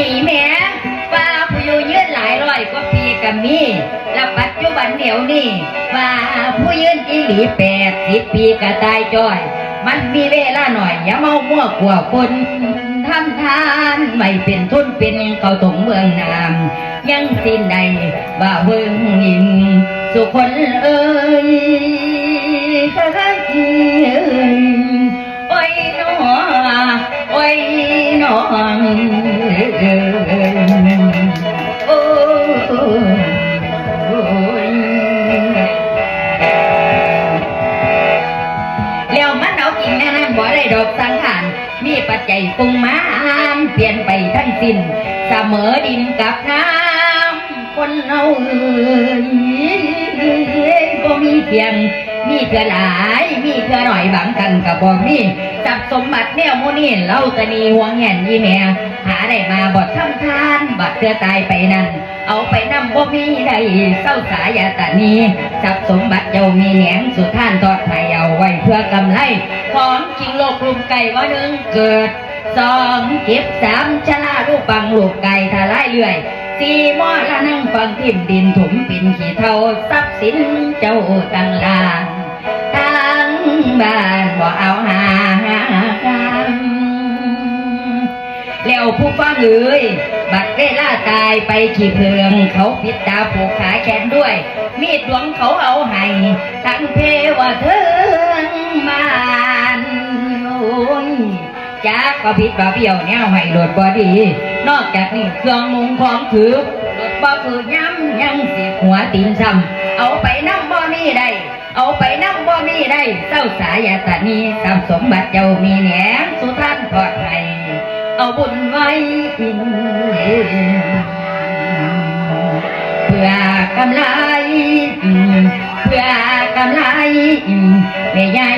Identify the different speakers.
Speaker 1: นี่แม่ว่าผู้อยู่ยืนหลายร้อยกว่าปีก็มีแล้วปัจจุบันเดี๋ยวนี้ว่าผู้ยืนอีหลีแปดสิบปีก็ตายจ้อย มันมีเวลาหน่อยอย่าเมามั่วกว่าคนทำทานไม่เป็นทุนเป็นเขาตรงเมืองนามยังสิ้นใดว่าเบิ่งยิงสุคนเอ้ย มีปัจจัยปรุงมานเปลี่ยนไปทั้งสิ้นเสมอดินกับน้ำคนเอาเอ้ยก็มีเพียงมีเพื่อหลายมีเพื่อหน่อยบางกันกับบ่มีจับสมบัติแนวโมนี่เล่าตะนีห่วงแห่นยี่แม่ หาได้มาบดทำทานบัดเพื่อตายไปนั่นเอาไปนำบ่มีได้เศร้าสายาตานีทรัพย์สมบัติเจ้ามีแหนงสุท่านทอดให้เอาไว้เพื่อกำไรของจริงโลกลุมไก่ว่าหนึ่งเกิดสองเก็บสามชะลาลูกปังลูกไก่ทลายเรื่อยสี่มอละนั่งฟังทิมดินถมปินขี้เท่าทรัพย์สินเจ้าตังลานทั้งบ้านบ่เอา แล้วผู้ฟังเอ้ยบัดเวลาตายไปขี่เพลิง เขาปิดตาผูกขาแขนด้วย มีดหลวงเขาเอาให้ทั้งเพวเทิงมานโอ้ยจากก็ผิดบ่าเบี้ยวแนวให้โหลดบ่ดี นอกจากนี้เครื่องมุงของถือโหลดบ่คือย้ำยังสิหัวตีนซ้ำเอาไปนั่งบ่มีได้เอาไปนั่งบ่มีได้เศร้าสายาตานีตามสมบัติเจ้ามีแหนสุท่านปลอดภัย เอาบุญไว้กินเพื่อกำไรเพื่อกำไรแม่ใหญ่